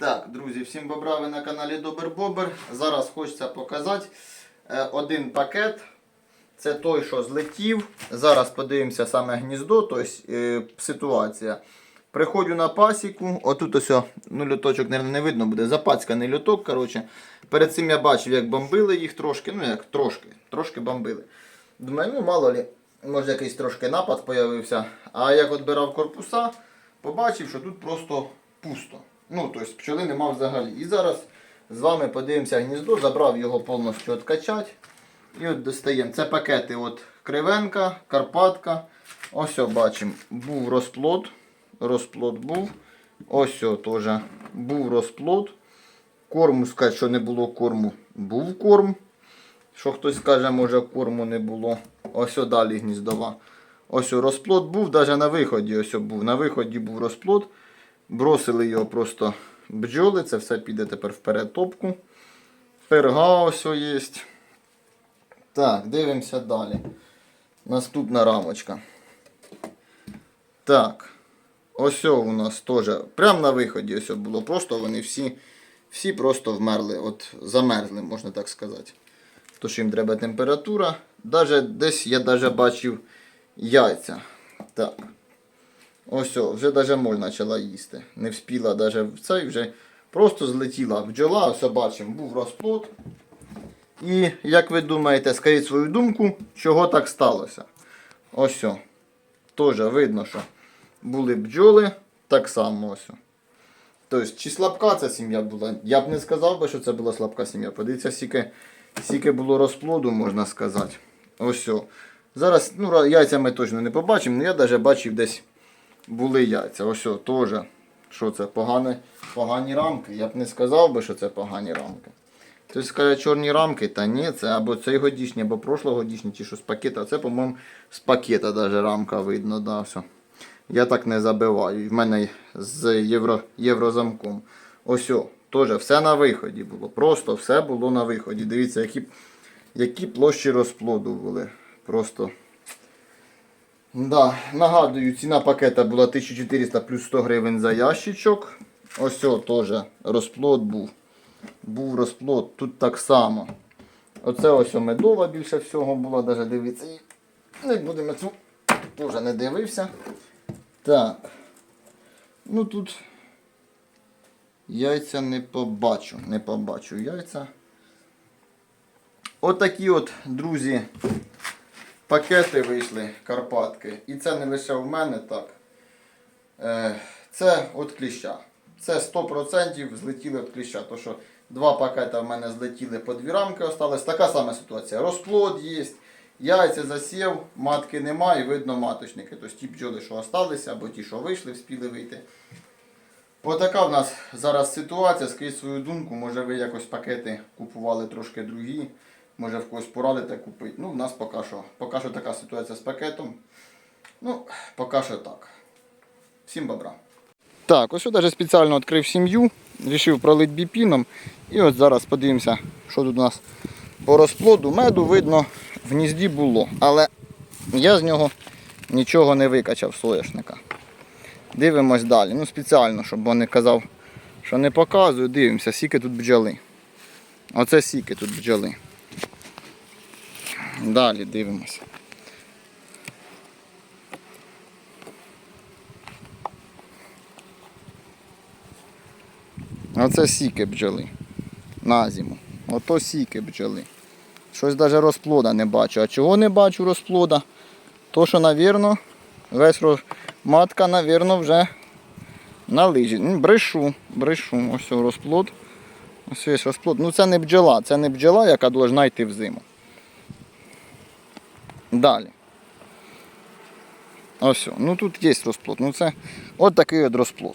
Так, друзі, всім бобра, ви на каналі Добер Бобер. Зараз хочеться показати е, один пакет. Це той, що злетів. Зараз подивимося саме гніздо, тобто ситуація. Приходжу на пасіку, отут ось, ну льоточок мабуть, не видно буде, запацьканий льоток. коротше. Перед цим я бачив, як бомбили їх трошки, ну як трошки, трошки бомбили. Думаю, ну мало лі, може якийсь трошки напад з'явився. А як відбирав корпуса, побачив, що тут просто пусто. Ну, тобто пчоли нема взагалі. І зараз з вами подивимося гніздо, забрав його повністю відкачати. І от достаємо. Це пакети от Кривенка, Карпатка. Ось о, бачимо, був розплод. Розплод був. Ось теж був розплод. Корму сказати, що не було корму. Був корм. Що хтось скаже, може корму не було. Ось о, далі гніздова. Ось розплод був, навіть на виході ось був. На виході був розплод. Бросили його просто бджоли. Це все піде тепер в перетопку. Перга ось є. Так, дивимося далі. Наступна рамочка. Так. Ось у нас теж. Прямо на виході ось було. Просто вони всі, всі просто вмерли. От замерзли, можна так сказати. Тож їм треба температура. Даже десь я даже бачив яйця. Так. Ось о, вже даже моль почала їсти. Не вспіла даже в цей вже просто злетіла бджола, ось бачимо, був розплод. І як ви думаєте, скажіть свою думку, чого так сталося? Ось о. Теж видно, що були бджоли так само ось. Тобто, чи слабка ця сім'я була? Я б не сказав би, що це була слабка сім'я. Подивіться, скільки, скільки було розплоду, можна сказати. Ось. Зараз ну, яйця ми точно не побачимо, але я навіть бачив десь були яйця. Ось о, теж. Що це? Погані, погані рамки. Я б не сказав би, що це погані рамки. Хтось скаже чорні рамки, та ні, це або цей годішній, або прошлогодішній, чи що з пакета. Це, по-моєму, з пакета даже рамка видно, да, все. Я так не забиваю. В мене з євро, єврозамком. Ось о, теж все на виході було. Просто все було на виході. Дивіться, які, які площі розплоду були. Просто. Да, нагадую, ціна пакета була 1400 плюс 100 гривень за ящичок. Ось о, теж розплод був. Був розплод, тут так само. Оце ось о медова більше всього була, навіть дивіться. Не будемо цю теж не дивився. Так. Ну тут яйця не побачу. Не побачу яйця. Отакі от, друзі, пакети вийшли Карпатки. І це не лише в мене так. Е, Це от кліща. Це 100% злетіли від кліща. То що два пакета в мене злетіли по дві рамки осталось. Така сама ситуація. Розплод є, яйця засів, матки немає, видно маточники. Тобто ті бджоли, що осталися, або ті, що вийшли, вспіли вийти. Отака в нас зараз ситуація. Скажіть свою думку, може ви якось пакети купували трошки другі, може в когось порадите купити. Ну, в нас поки що, поки що така ситуація з пакетом. Ну, поки що так. Всім бобра. Так, ось навіть спеціально відкрив сім'ю, вирішив пролити біпіном. І от зараз подивимося, що тут у нас по розплоду. Меду видно в гнізді було, але я з нього нічого не викачав соняшника. Дивимось далі. Ну, спеціально, щоб він не казав, що не показую, дивимося, скільки тут бджоли. Оце скільки тут бджоли. Далі дивимося. Оце сіки бджоли на зиму. Ото сіки бджоли. Щось навіть розплода не бачу. А чого не бачу розплода? То що, навірно, весь роз... матка, навірно, вже на лижі. Брешу, брешу. Ось розплод. Ось є розплод. Ну це не бджола, це не бджола, яка повинна йти в зиму. Далі. Ось, ну тут є розплод. Ну це от такий от розплод.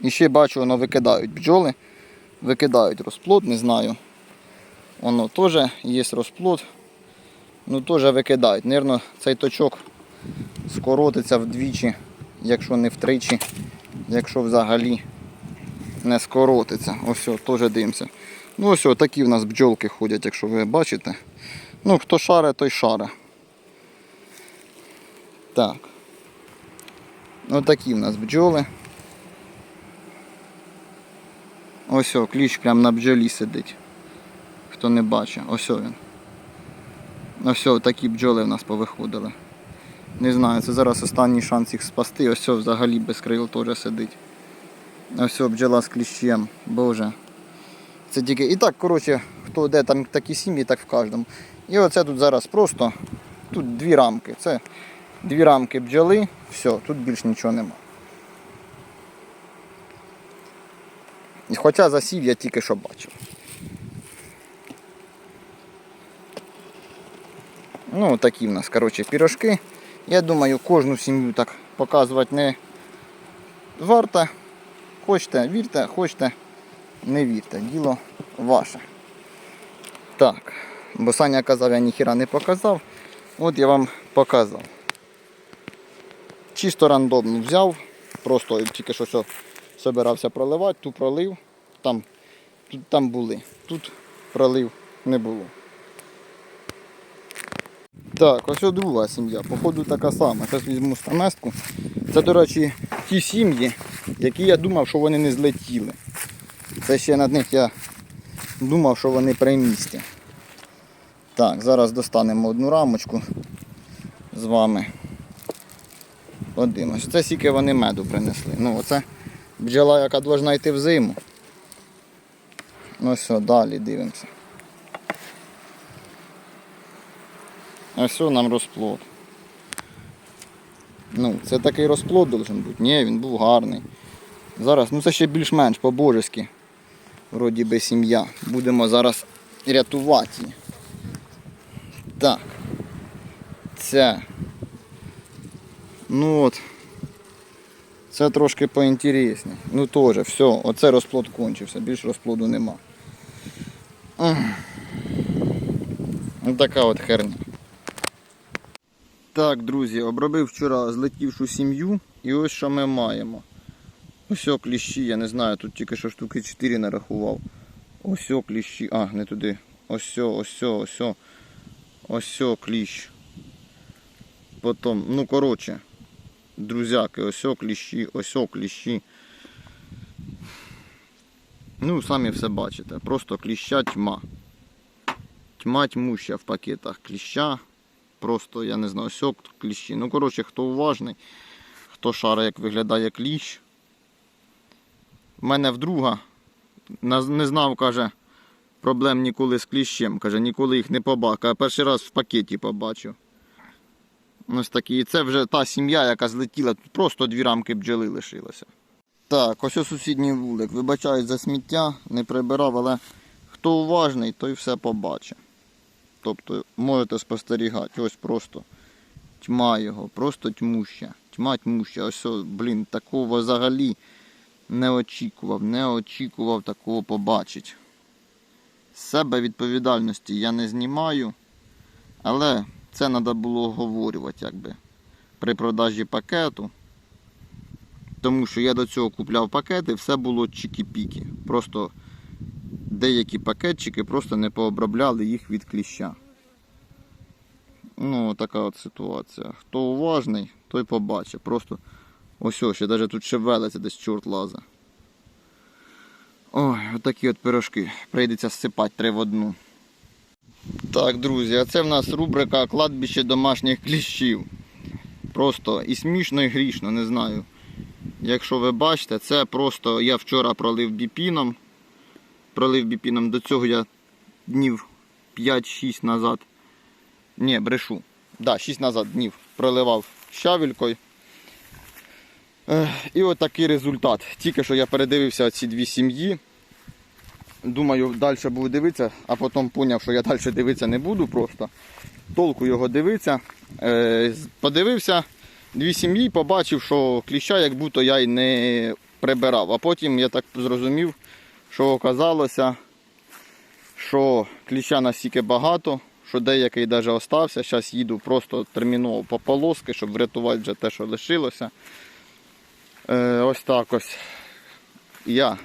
І ще бачу, воно викидають бджоли, викидають розплод, не знаю. Воно теж є розплод. Ну теж викидають. Нервно цей точок скоротиться вдвічі, якщо не втричі, якщо взагалі не скоротиться. Ось теж дивимося. Ну ось такі в нас бджолки ходять, якщо ви бачите. Ну, хто шаре, той шаре. Так. Ось такі в нас бджоли. Ось о, кліщ прямо на бджолі сидить. Хто не бачить, ось о він. Ось о, такі бджоли в нас повиходили. Не знаю, це зараз останній шанс їх спасти. Ось о, взагалі без крил теж сидить. Ось о, бджола з кліщем. Боже. Це тільки. І так, коротше, хто де там такі сім'ї, так в кожному. І оце тут зараз просто. Тут дві рамки. Це дві рамки бджоли. Все, тут більш нічого нема. Хоча засів я тільки що бачив. Ну, такі в нас, коротше, пірожки. Я думаю, кожну сім'ю так показувати не варто. Хочете, вірте, хочете, не вірте. Діло ваше. Так. Бо Саня казав, я ніхіра не показав. От я вам показав. Чисто рандомно взяв. Просто тільки що все собирався проливати, ту пролив, там, тут там були. Тут пролив не було. Так, ось друга сім'я. Походу така сама. Зараз візьму стамеску. Це, до речі, ті сім'ї, які я думав, що вони не злетіли. Це ще над них я думав, що вони при місті. Так, зараз достанемо одну рамочку з вами. Подивимось. Це скільки вони меду принесли. Ну, оце бджола, яка повинна йти в зиму. Ну все, далі дивимося. Ось нам розплод. Ну, це такий розплод должен бути. Ні, він був гарний. Зараз, ну це ще більш-менш по-божески. Вроді би сім'я. Будемо зараз рятувати. Так. Це. Ну от. Це трошки поінтересніше. Ну теж, все, оце розплод кончився, більш розплоду нема. Ось така от херня. Так, друзі, обробив вчора злетівшу сім'ю і ось що ми маємо. Ось кліщі, я не знаю, тут тільки що штуки 4 нарахував. Ось кліщі. А, не туди. Ось ось ось. Ось кліщ. Потім, ну коротше, друзяки, ось кліщі, ось кліщі. Ну, самі все бачите. Просто кліща тьма. Тьма тьмуща в пакетах кліща. Просто, я не знаю, сьок кліщі. Ну, коротше, хто уважний, хто шарить, як виглядає кліщ. У мене вдруга не знав, каже, проблем ніколи з кліщем. Каже, ніколи їх не побачив. Перший раз в пакеті побачив. Ось такі. І це вже та сім'я, яка злетіла, тут просто дві рамки бджоли лишилося. Так, ось ось сусідній вулик. Вибачають за сміття, не прибирав, але хто уважний, той все побачить. Тобто можете спостерігати, ось просто тьма його, просто тьмуща. Тьма тьмуща. Ось, блін, такого взагалі не очікував, не очікував такого побачити. З себе відповідальності я не знімаю, але це треба було оговорювати якби при продажі пакету. Тому що я до цього купляв пакети, все було чікі-піки. Просто деякі пакетчики просто не пообробляли їх від кліща. Ну, така от ситуація. Хто уважний, той побачить. Просто ось ось, ще навіть тут шевелиться, десь чорт лаза. Ой, отакі от пирожки. Прийдеться всипати три в одну. Так, друзі, а це в нас рубрика кладбище домашніх кліщів. Просто і смішно, і грішно, не знаю. Якщо ви бачите, це просто я вчора пролив біпіном. Пролив біпіном до цього я днів 5-6 назад. Ні, брешу. Да, 6 назад днів проливав щавелькою. І от такий результат. Тільки що я передивився ці дві сім'ї. Думаю, далі буду дивитися, а потім зрозумів, що я далі дивитися не буду просто. Толку його дивитися. Е, Подивився дві сім'ї, побачив, що кліща як будто я й не прибирав. А потім я так зрозумів, що оказалося, що кліща настільки багато, що деякий навіть остався. Зараз їду просто терміново по полоски, щоб врятувати вже те, що лишилося. Е, ось так ось. Я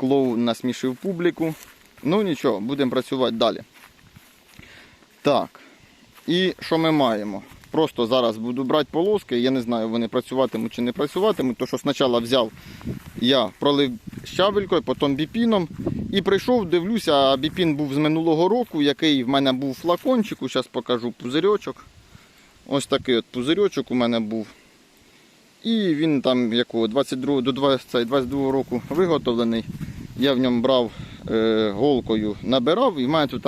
клоун насмішив публіку. Ну нічого, будемо працювати далі. Так. І що ми маємо? Просто зараз буду брати полоски. Я не знаю, вони працюватимуть чи не працюватимуть. То що спочатку взяв, я пролив щавелькою, потім біпіном. І прийшов, дивлюся, а біпін був з минулого року, який в мене був флакончик, зараз покажу пузирьочок. Ось такий от пузирьочок у мене був. І він там якого 22 до 20, 22 року виготовлений. Я в ньому брав е, голкою, набирав, і в мене тут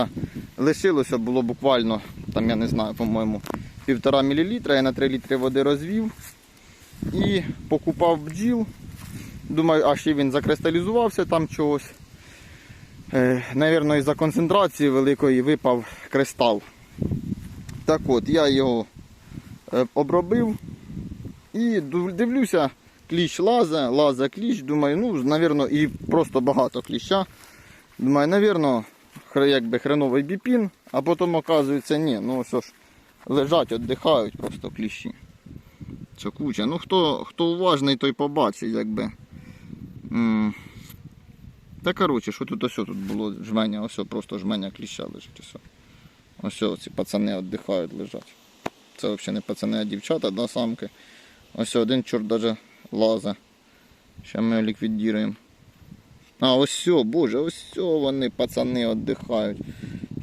лишилося було буквально, там я не знаю, по-моєму, півтора мілілітра. Я на 3 літри води розвів і покупав бджіл. Думаю, а ще він закристалізувався там чогось. Е, Навірно, із-за концентрації великої випав кристал. Так от, я його е, обробив і дивлюся, кліщ лазе, лазе кліщ. Думаю, ну, навірно, і просто багато кліща. Думаю, навірно, якби хреновий біпін, а потім оказується, ні, ну що ж, лежать, віддихають просто кліщі. Це куча. Ну хто, хто уважний, той побачить, якби. М. Та коротше, що тут ось тут було жменя, ось просто жменя кліща лежить. Ось. Ось ці пацани віддихають, лежать. Це взагалі не пацани, а дівчата, да, самки. Ось один чорт даже лазе. Ще ми його ліквідіруємо. А, ось все, боже, ось все вони, пацани, віддихають.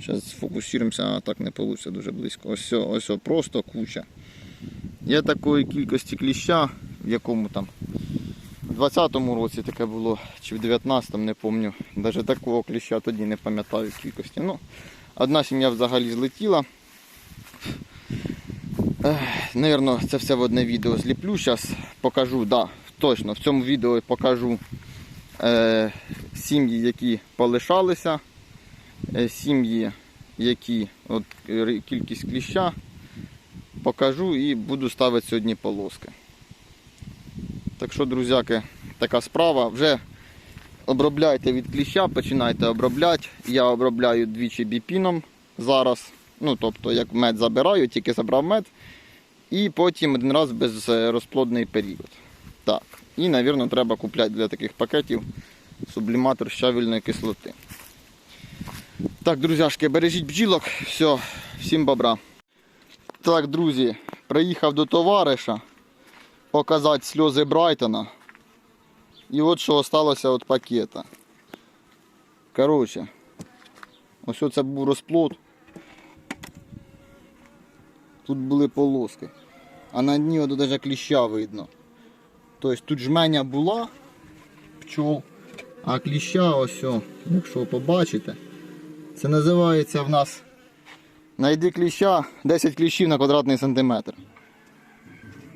Зараз сфокусуємося, а так не вийде дуже близько. Ось все, ось все, просто куча. Я такої кількості кліща, в якому там в 20-му році таке було, чи в 19-му, не пам'ятаю. Навіть такого кліща тоді не пам'ятаю кількості. Ну, одна сім'я взагалі злетіла. Ех, Наверно, це все в одне відео зліплю. Зараз покажу, да, точно, в цьому відео покажу е, сім'ї, які полишалися, е, сім'ї, які от, кількість кліща покажу і буду ставити сьогодні полоски. Так що, друзяки, така справа. Вже обробляйте від кліща, починайте обробляти. Я обробляю двічі біпіном зараз. Ну, тобто, як мед забираю, тільки забрав мед. І потім один раз без е, період. Так. І, мабуть, треба купляти для таких пакетів субліматор щавельної кислоти. Так, друзяшки, бережіть бджілок. Все, всім бобра. Так, друзі, приїхав до товариша показати сльози Брайтона. І от що осталося від пакета. Коротше, ось це був розплод. Тут були полоски. А на дні от навіть кліща видно. Тобто тут жменя була пчол, а кліща ось, о, якщо побачите, це називається в нас Найди кліща 10 кліщів на квадратний сантиметр.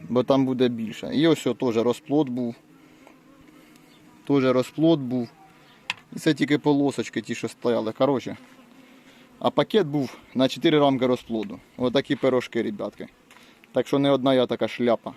Бо там буде більше. І ось теж розплод був. Теж розплод був. І це тільки полосочки ті, що стояли. Коротше. А пакет був на 4 рамки розплоду. Отакі пирожки, ребятки. Так що не одна я така шляпа.